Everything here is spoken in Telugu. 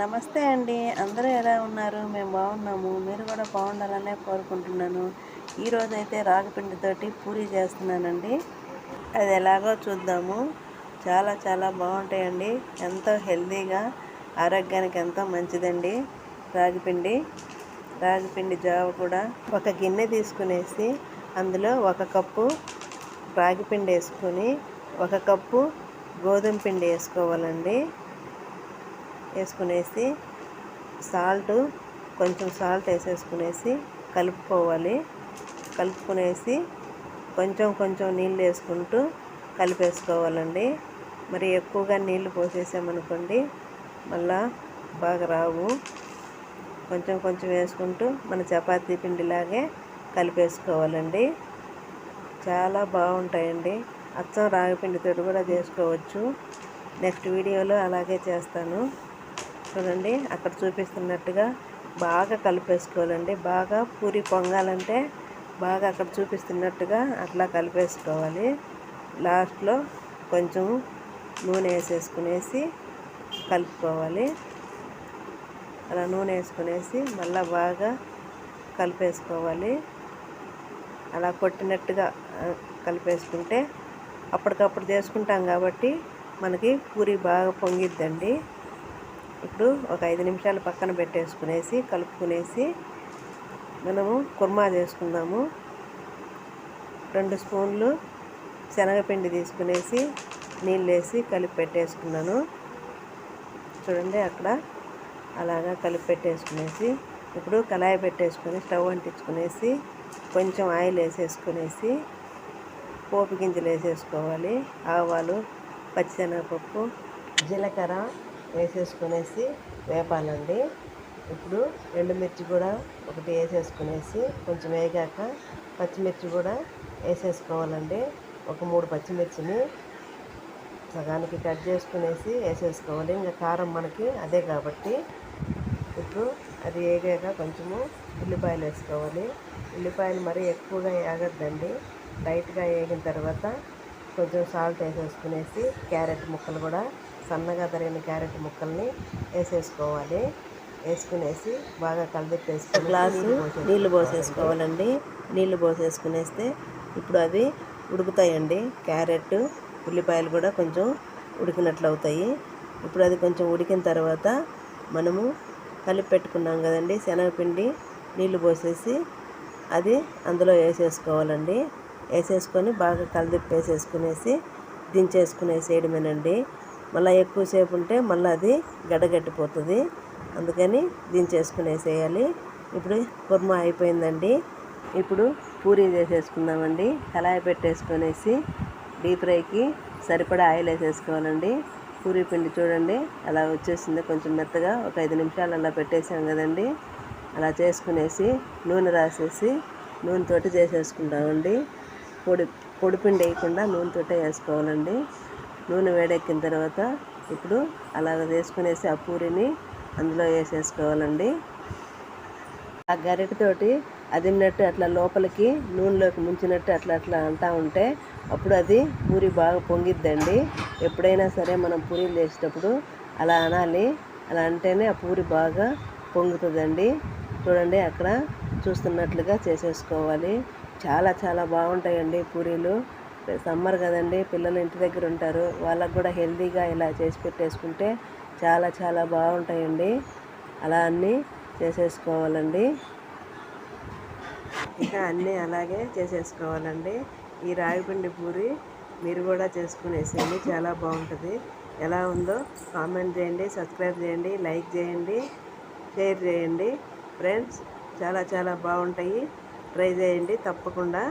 నమస్తే అండి. అందరూ ఎలా ఉన్నారు? మేము బాగున్నాము. మీరు కూడా బాగుండాలనే కోరుకుంటున్నాను. ఈరోజు అయితే రాగిపిండితోటి పూరి చేస్తున్నానండి. అది ఎలాగో చూద్దాము. చాలా చాలా బాగుంటాయండి. ఎంతో హెల్తీగా ఆరోగ్యానికి ఎంతో మంచిదండి రాగిపిండి. రాగిపిండి జావ కూడా ఒక గిన్నె తీసుకునేసి అందులో ఒక కప్పు రాగిపిండి వేసుకొని ఒక కప్పు గోధుమ పిండి వేసుకోవాలండి. వేసుకునేసి సాల్ట్ కొంచెం సాల్ట్ వేసేసుకునేసి కలుపుకోవాలి. కలుపుకునేసి కొంచెం కొంచెం నీళ్ళు వేసుకుంటూ కలిపేసుకోవాలండి. మరి ఎక్కువగా నీళ్ళు పోసేసామనుకోండి మళ్ళా బాగా రావు. కొంచెం కొంచెం వేసుకుంటూ మన చపాతీ పిండిలాగే కలిపేసుకోవాలండి. చాలా బాగుంటాయండి. అచ్చం రాగిపిండితో కూడా చేసుకోవచ్చు. నెక్స్ట్ వీడియోలో అలాగే చేస్తాను. చూడండి అక్కడ చూపిస్తున్నట్టుగా బాగా కలిపేసుకోవాలండి. బాగా పూరి పొంగాలంటే బాగా అక్కడ చూపిస్తున్నట్టుగా అట్లా కలిపేసుకోవాలి. లాస్ట్లో కొంచెం నూనె వేసేసుకునేసి కలుపుకోవాలి. అలా నూనె వేసుకునేసి మళ్ళీ బాగా కలిపేసుకోవాలి. అలా కొట్టినట్టుగా కలిపేసుకుంటే అప్పటికప్పుడు చేసుకుంటాం కాబట్టి మనకి పూరి బాగా పొంగిద్దండి. ఇప్పుడు ఒక ఐదు నిమిషాలు పక్కన పెట్టేసుకునేసి కలుపుకునేసి మనము కుర్మా చేసుకుందాము. రెండు స్పూన్లు శనగపిండి తీసుకునేసి నీళ్ళు వేసి కలిపి పెట్టేసుకున్నాను. చూడండి అక్కడ అలాగా కలిపి పెట్టేసుకునేసి ఇప్పుడు కళాయి పెట్టేసుకొని స్టవ్ అంటించుకునేసి కొంచెం ఆయిల్ వేసేసుకునేసి పోపు గింజలు వేసేసుకోవాలి. ఆవాలు పచ్చిశనగపప్పు జీలకర్ర వేసేసుకునేసి వేపాలండి. ఇప్పుడు ఎండుమిర్చి కూడా ఒకటి వేసేసుకునేసి కొంచెం వేగాక పచ్చిమిర్చి కూడా వేసేసుకోవాలండి. ఒక మూడు పచ్చిమిర్చిని సగానికి కట్ చేసుకునేసి వేసేసుకోవాలి. ఇంకా కారం మనకి అదే కాబట్టి ఇప్పుడు అది వేగాక కొంచెము ఉల్లిపాయలు వేసుకోవాలి. ఉల్లిపాయలు మరీ ఎక్కువగా వేగద్దండి లైట్గా వేగిన తర్వాత కొంచెం సాల్ట్ వేసేసుకునేసి క్యారెట్ ముక్కలు కూడా సన్నగా తరిగిన క్యారెట్ ముక్కల్ని వేసేసుకోవాలి. వేసుకునేసి బాగా కలిపెట్టేసుకుని గ్లాసు నీళ్ళు పోసేసుకోవాలండి. నీళ్ళు పోసేసుకునేస్తే ఇప్పుడు అవి ఉడుకుతాయండి. క్యారెట్ ఉల్లిపాయలు కూడా కొంచెం ఉడికినట్లు అవుతాయి ఇప్పుడు అది కొంచెం ఉడికిన తర్వాత మనము కలిపి పెట్టుకున్నాం కదండి శనగపిండి నీళ్ళు పోసేసి అది అందులో వేసేసుకోవాలండి. వేసేసుకొని బాగా కలిదిప్పేసేసుకునేసి దించేసుకునేసేయడమేనండి మళ్ళీ ఎక్కువసేపు ఉంటే మళ్ళీ అది గడ్డగట్టిపోతుంది. అందుకని దించేసుకునేసేయాలి ఇప్పుడు కుర్మా అయిపోయిందండి. ఇప్పుడు పూరీ చేసేసుకుందామండి. కళాయి పెట్టేసుకునేసి డీప్ ఫ్రైకి సరిపడా ఆయిల్ వేసేసుకోవాలండి. పూరీ పిండి చూడండి అలా వచ్చేసింది. కొంచెం మెత్తగా ఒక ఐదు నిమిషాలు అలా పెట్టేసాం కదండి. అలా చేసుకునేసి నూనె రాసేసి నూనెతోటి చేసేసుకుంటామండి. పొడి పొడిపిండి వేయకుండా నూనెతోటే వేసుకోవాలండి. నూనె వేడెక్కిన తర్వాత ఇప్పుడు అలాగ వేసుకునేసి ఆ పూరిని అందులో వేసేసుకోవాలండి. ఆ గరిటతోటి అదిన్నట్టు అట్లా లోపలికి నూనెలోకి ముంచినట్టు అట్లా అట్లా అంటా ఉంటే అప్పుడు అది పూరి బాగా పొంగిద్దండి. ఎప్పుడైనా సరే మనం పూరీలు చేసేటప్పుడు అలా అనాలి. అలా అంటేనే ఆ పూరి బాగా పొంగుతుందండి. చూడండి అక్కడ చూస్తున్నట్లుగా చేసేసుకోవాలి. చాలా చాలా బాగుంటాయండి పూరీలు. సమ్మర్ కదండి పిల్లలు ఇంటి దగ్గర ఉంటారు. వాళ్ళకు కూడా హెల్తీగా ఇలా చేసి పెట్టేసుకుంటే చాలా చాలా బాగుంటాయండి. అలా అన్నీ చేసేసుకోవాలండి. ఇంకా అన్నీ అలాగే చేసేసుకోవాలండి. ఈ రాగిపిండి పూరి మీరు కూడా చేసుకునేసేయండి చాలా బాగుంటుంది. ఎలా ఉందో కామెంట్ చేయండి సబ్స్క్రైబ్ చేయండి లైక్ చేయండి షేర్ చేయండి. ఫ్రెండ్స్ చాలా చాలా బాగుంటాయి. ట్రై చేయండి తప్పకుండా.